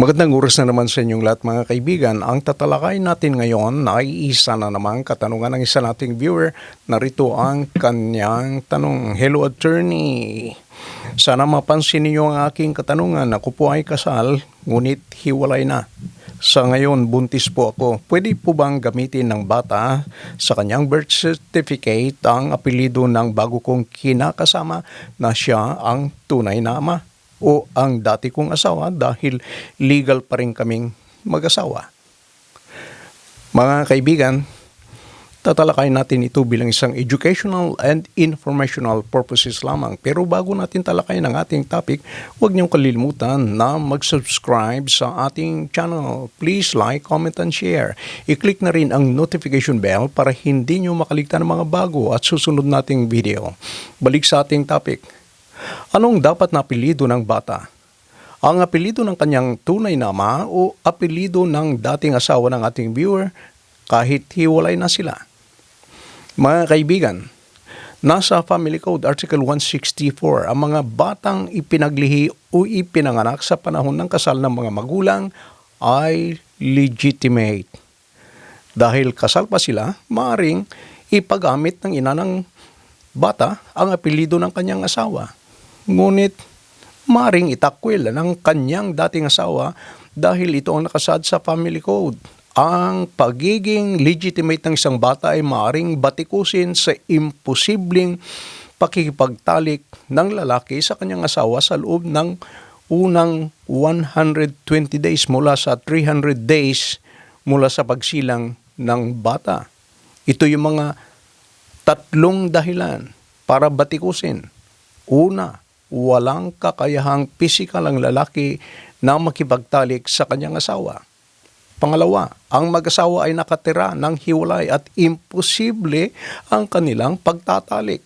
Magandang oras na naman sa inyong lahat mga kaibigan. Ang tatalakay natin ngayon ay isa na namang katanungan ng isa nating viewer. Narito ang kanyang tanong. Hello attorney. Sana mapansin niyo ang aking katanungan. Ako po ay kasal, ngunit hiwalay na. Sa ngayon, buntis po ako. Pwede po bang gamitin ng bata sa kanyang birth certificate ang apelido ng bago kong kinakasama na siya ang tunay na ama? O ang dati kong asawa dahil legal pa rin kaming mag-asawa. Mga kaibigan, tatalakayin natin ito bilang isang educational and informational purposes lamang. Pero bago natin talakayin ang ating topic, huwag niyong kalilimutan na mag-subscribe sa ating channel. Please like, comment, and share. I-click na rin ang notification bell para hindi niyo makaligtan ng mga bago at susunod nating video. Balik sa ating topic. Anong dapat na apelido ng bata? Ang apelido ng kanyang tunay na ama o apelido ng dating asawa ng ating viewer kahit hiwalay na sila? Mga kaibigan, nasa Family Code Article 164, ang mga batang ipinaglihi o ipinanganak sa panahon ng kasal ng mga magulang ay legitimate. Dahil kasal pa sila, maaring ipagamit ng ina ng bata ang apelido ng kanyang asawa. Ngunit maring itakwil ng kanyang dating asawa dahil ito ang nakasad sa family code. Ang pagiging legitimate ng isang bata ay maring batikusin sa imposibleng pakikipagtalik ng lalaki sa kanyang asawa sa loob ng unang 120 days mula sa 300 days mula sa pagsilang ng bata. Ito yung mga tatlong dahilan para batikusin. Una, walang kakayahang pisikal ang lalaki na makipagtalik sa kanyang asawa. Pangalawa, ang mag-asawa ay nakatira ng hiwalay at imposible ang kanilang pagtatalik.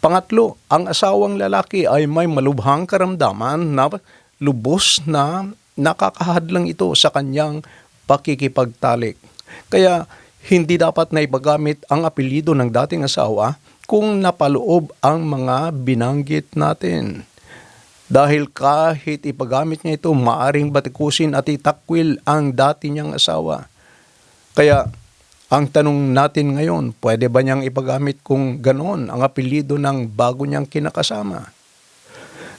Pangatlo, ang asawang lalaki ay may malubhang karamdaman na lubos na nakakahadlang ito sa kanyang pakikipagtalik. Kaya hindi dapat na ipagamit ang apelido ng dating asawa kung napaloob ang mga binanggit natin. Dahil kahit ipagamit niya ito, maaring batikusin at itakwil ang dati niyang asawa. Kaya, ang tanong natin ngayon, pwede ba niyang ipagamit kung ganon ang apelido ng bago niyang kinakasama?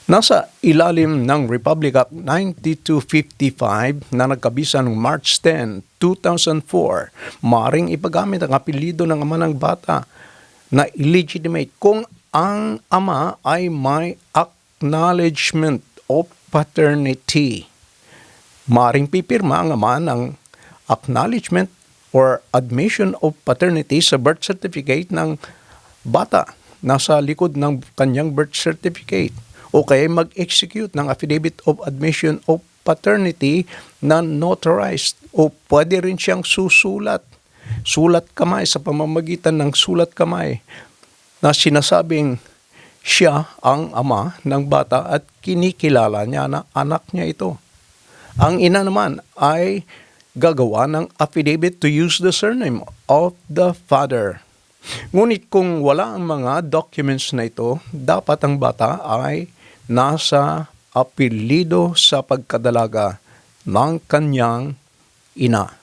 Nasa ilalim ng Republic Act 9255 na nagkabisa noong March 10, 2004, maring ipagamit ang apelido ng ama ng bata na illegitimate kung ang ama ay may acknowledgement of paternity. Maring pipirma ang ama ng acknowledgement or admission of paternity sa birth certificate ng bata nasa likod ng kanyang birth certificate o kaya mag-execute ng affidavit of admission of paternity na notarized o pwede rin siyang susulat sulat kamay sa pamamagitan ng sulat kamay na sinasabing siya ang ama ng bata at kinikilala niya na anak niya ito. Ang ina naman ay gagawa ng affidavit to use the surname of the father. Ngunit kung wala ang mga documents na ito, dapat ang bata ay nasa apelido sa pagkadalaga ng kanyang ina.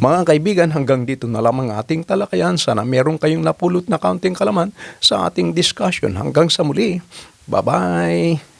Mga kaibigan, hanggang dito na lamang ating talakayan. Sana meron kayong napulot na kaunting kalaman sa ating discussion. Hanggang sa muli. Bye-bye!